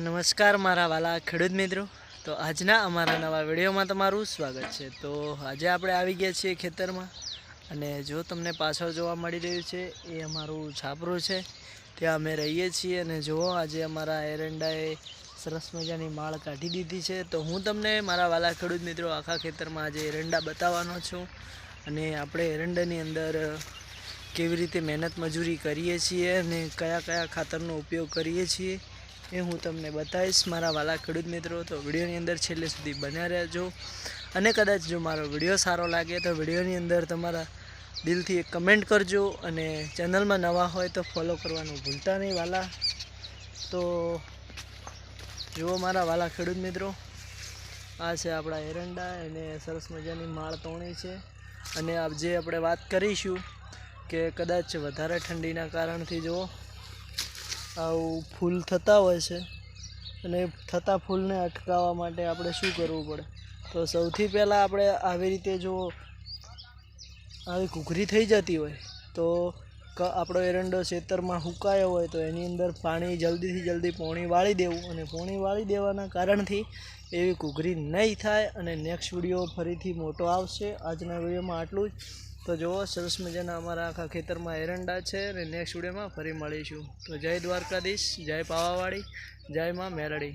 નમસ્કાર મારા વાલા ખેડૂત મિત્રો. તો આજના અમારા નવા વિડીયોમાં તમારું સ્વાગત છે. તો આજે આપણે આવી ગયા છીએ ખેતરમાં અને જો તમને પાછળ જોવા મળી રહ્યું છે, એ અમારું છાપરું છે. ત્યાં અમે રહીએ છીએ અને જુઓ, આજે અમારા એરંડાએ સરસ મજાની માળ કાઢી દીધી છે. તો હું તમને મારા વાલા ખેડૂત મિત્રો આખા ખેતરમાં આજે એરંડા બતાવવાનો છું અને આપણે એરંડાની અંદર કેવી રીતે મહેનત મજૂરી કરીએ છીએ અને કયા કયા ખાતરનો ઉપયોગ કરીએ છીએ. એ હું તમને બતાવીશ મારા વાલા ખેડૂત મિત્રો. તો વિડીયોની અંદર છેલ્લે સુધી બન્યા રહેજો. અને કદાચ જો મારો વીડિયો સારો લાગે તો વિડીયોની અંદર તમારા દિલથી એક કમેન્ટ કરજો અને ચેનલમાં નવા હોય તો ફોલો કરવાનું ભૂલતા નહીં વાલા. તો જુઓ મારા વાલા ખેડૂત મિત્રો, આ છે આપણા એરંડા. એને સરસ મજાની માળ તોણી છે. અને જે આપણે વાત કરીશું કે કદાચ વધારે ઠંડીના કારણથી જુઓ આવું ફૂલ થતા હોય છે અને થતા ફૂલને અટકાવવા માટે આપણે શું કરવું પડે? તો સૌથી પહેલાં આપણે આવી રીતે જો આવી કુકરી થઈ જતી હોય, તો ક આપણો એરંડો ખેતરમાં હુકાયો હોય, તો એની અંદર પાણી જલ્દીથી જલ્દી પોણી વાળી દેવું અને પોણી વાળી દેવાના કારણથી એવી કુકરી નહીં થાય અને નેક્સ્ટ વીડિયો ફરીથી મોટો આવશે. આજના વિડીયોમાં આટલું જ. તો જુઓ, સરસ મજાના અમારા આખા ખેતરમાં એરંડા છે અને નેક્સ્ટ વિડીયોમાં ફરી મળીશું. તો જય દ્વારકાધીશ, જય પાવાવાડી, જય માં મેરડી.